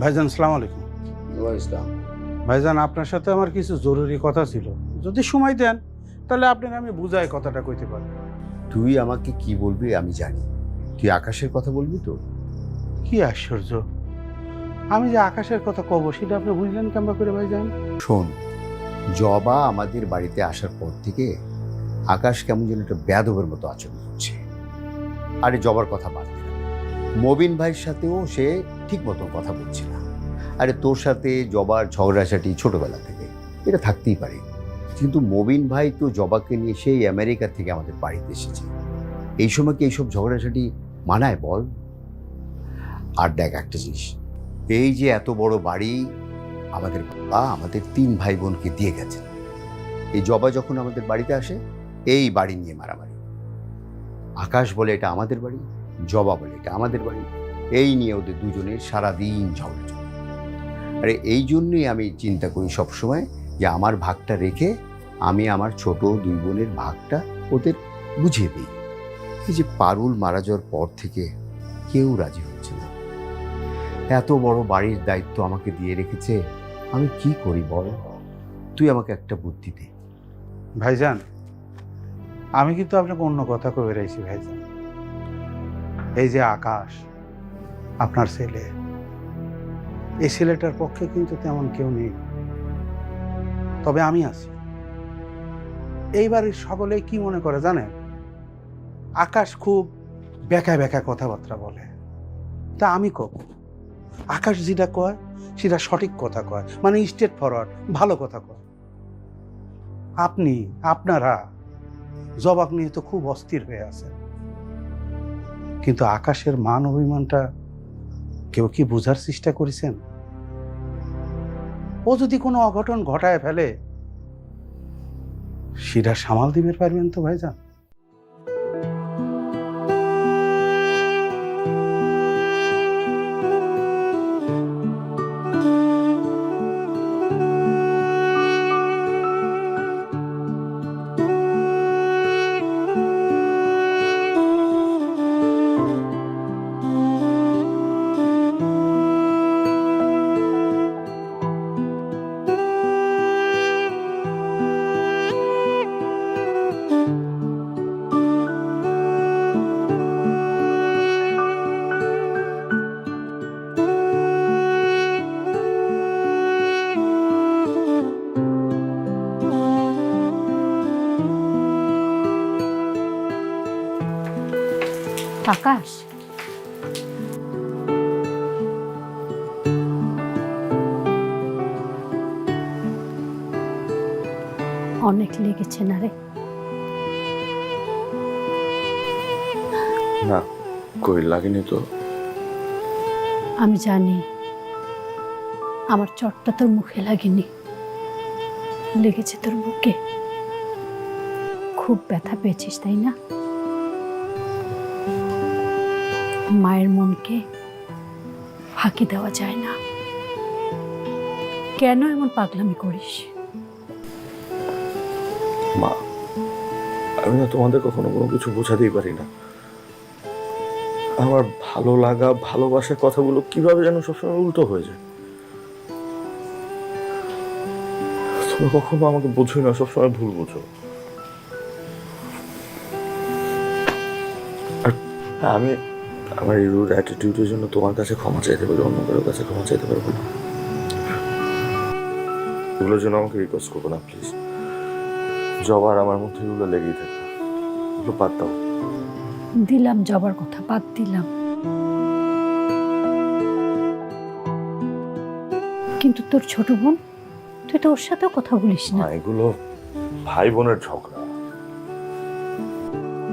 ভাইজান সালাম আলাইকুম। ইসলাম ভাইজান আপনার সাথে আমার কিছু জরুরি কথা ছিল। যদি সময় দেন তাহলে আপনাকে আমি বুঝাই কথাটা কইতে পারি। তুই আমাকে কি বলবি আমি জানি। তুই আকাশের কথা বলবি তো? কি আশ্চর্য। আমি যে আকাশের কথা কব সেটা আপনি বুঝলেন কেমন করে ভাইজান? শোন জবা আমাদের বাড়িতে আসার পর থেকে আকাশ কেমন যেন একটা ব্যাধবের মতো আচরণ করছে। আরে জবার কথা বাদ। মবিন ভাইয়ের সাথেও সে ঠিক মতন কথা বলছে না আরে তোর সাথে জবার ঝগড়াঝাটি ছোটবেলা থেকে, এটা থাকতেই পারে। কিন্তু মবিন ভাই তো জবাকে নিয়ে সেই আমেরিকা থেকে আমাদের বাড়িতে এসেছে। এই সময় কি এইসব ঝগড়াঝাটি মানায় বল? আর দেখ একটা জিনিস, এই যে এত বড় বাড়ি আমাদের বাবা, আমাদের তিন ভাই বোনকে দিয়ে গেছে এই জবা যখন আমাদের বাড়িতে আসে, এই বাড়ি নিয়ে মারামারি। আকাশ বলে এটা আমাদের বাড়ি জবা বলে এটা। আমাদের বাড়ি। এই নিয়ে ওদের দুজনের সারাদিন ঝগড়া চলে। আরে এই জন্যই আমি চিন্তা করি সবসময় যে আমার ভাগটা রেখে আমি আমার ছোট দুই বোনের ভাগটা ওদের বুঝিয়ে দিই। এই যে পারুল মারা যাওয়ার পর থেকে কেউ রাজি হচ্ছে না। এত বড় বাড়ির দায়িত্ব আমাকে দিয়ে রেখেছে। আমি কি করি বল? তুই আমাকে একটা বুদ্ধি দে। ভাইজান, আমি কিন্তু আপনাকে অন্য কথা কবে রয়েছি ভাইজান। এই যে আকাশ, আপনার ছেলে, এই ছেলেটার পক্ষে কিন্তু তেমন কেউ নেই। তবে আমি আছি। এই বাড়ির সকলেই কি মনে করে জানেন? আকাশ খুব বেকা বেকা কথাবার্তা বলে। তা আমি কব, আকাশ যেটা কয়, সেটা সঠিক কথা কয় মানে স্টেট ফরওয়ার্ড ভালো কথা কয়। আপনি, আপনারা, জবাব নিয়ে তো খুব অস্থির হয়ে আছেন। কিন্তু আকাশের মান অভিমানটা কেউ কি বোঝার চেষ্টা করেছেন? ও যদি কোনো অঘটন ঘটায় ফেলে, সেটা সামাল দিবে পারবেন তো ভাইজান? আকাশ অনেক লেগেছে না রে? না কই লাগেনি তো। আমি জানি আমার চটটা তোর মুখে লাগেনি। লেগেছে তোর বুকে। খুব ব্যথা পেয়েছিস তাই না? মায়ের মনকে ফাঁকি দেওয়া যায় না। কেন এমন পাগলামি করিস? মা আমি না তোমাদের কখনো কোনো কিছু বোঝাতেই পারি না। আমার ভালো লাগা ভালোবাসার কথাগুলো কীভাবে যেন সবসময় উল্টো হয়ে যায়। তোমরা কখনো আমাকে বোঝোই না সবসময় ভুল বোঝো। আর হ্যাঁ, আমি আমার এই রুড অ্যাটিটিউডের জন্য তোমার কাছে ক্ষমা চাইতে পারি অন্য কারোর কাছে ক্ষমা চাইতে পারব না এগুলোর জন্য আমাকে রিকোয়েস্ট করব না প্লিজ জবার আমার মধ্যে এগুলো লেগেই থাকে এগুলো বাদ দাও। দিলাম যাবার কথা বাদ দিলাম। কিন্তু তোর ছোট বোন তুই তো ওর সাথেও কথা বলিস না। না এগুলো ভাই বোনের ঝগড়া।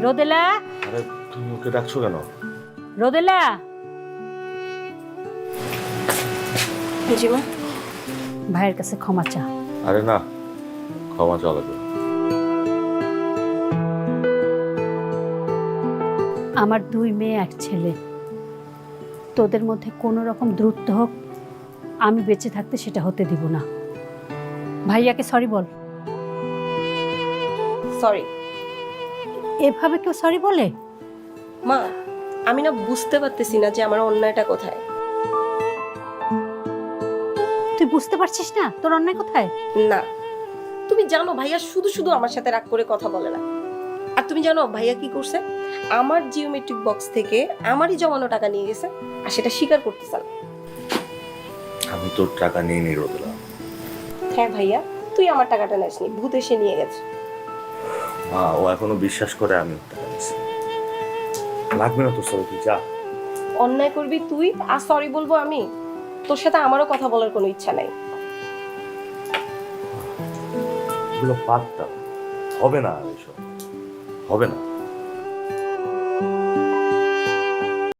রোদেলা! আরে তুমি ওকে ডাকছো কেন? রোদেলা? ভাইয়ের কাছে ক্ষমা চা। আরে না ক্ষমা চাওয়া লাগবে। আমার দুই মেয়ে এক ছেলে। তোদের মধ্যে কোনো রকম দ্রুত হোক আমি বেঁচে থাকতে সেটা হতে দিব না। ভাইয়াকে সরি বল। সরি এভাবে কেউ সরি বলে? মা আমি না বুঝতে পারতেছি না যে আমার অন্যায়টা কোথায়। তুই বুঝতে পারছিস না? তোর অন্যায় কোথায়? না। তুমি জানো ভাইয়া শুধু শুধু আমার সাথে রাগ করে কথা বলে না। আর তুমি জানো ভাইয়া কি করছে? আমার জিওমেট্রিক বক্স থেকে আমারই জমানো টাকা নিয়ে গেছে আর সেটা স্বীকার করতেছে না। আমি তোর টাকা নিয়ে নিয়ে রোদলাম হ্যাঁ ভাইয়া তুই আমার টাকাটা নেসনি ভূত এসে নিয়ে গেছে। মা ও এখনও বিশ্বাস করে আমি টাকা নিচ্ছি লাগবে না তোর সাথে তুই যা। অন্যায় করবি তুই আর সরি বলব আমি তোর সাথে আমারও কথা বলার কোনো ইচ্ছা নাই। এগুলো পারতাম হবে না এসব। হবে না।